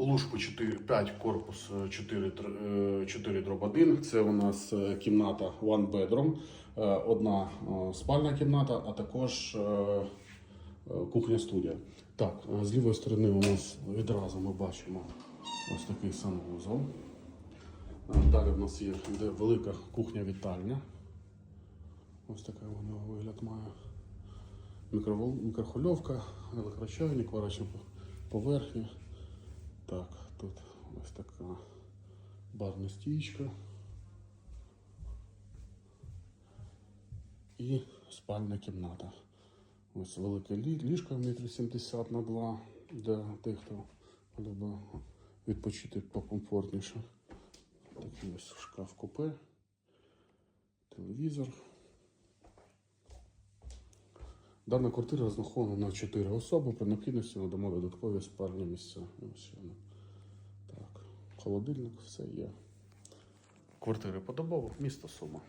Лужку 4, 5, корпус е, 4, тр- е, 4 дроб 1. Це у нас е, кімната one bedroom, е, одна е, спальна кімната, а також е, е, кухня-студія. Так, е, з лівої сторони у нас відразу ми бачимо ось такий санвузол. Е, Далі у нас є де велика кухня-вітальня. Ось такий вона вигляд має. Мікрохвильовка, електрочайник, варочна поверхня. Так, тут ось така барна стічка. І спальна кімната. Ось велике лі- ліжко метр 70 на 2 для тих, хто любить відпочити покомфортніше. Такий ось шкаф купе, телевізор. Дана квартира розрахована на 4 особи. При необхідності надамо додаткові спальні місця. Ось воно. Так, холодильник, все є. Квартири подобово, місто Сума.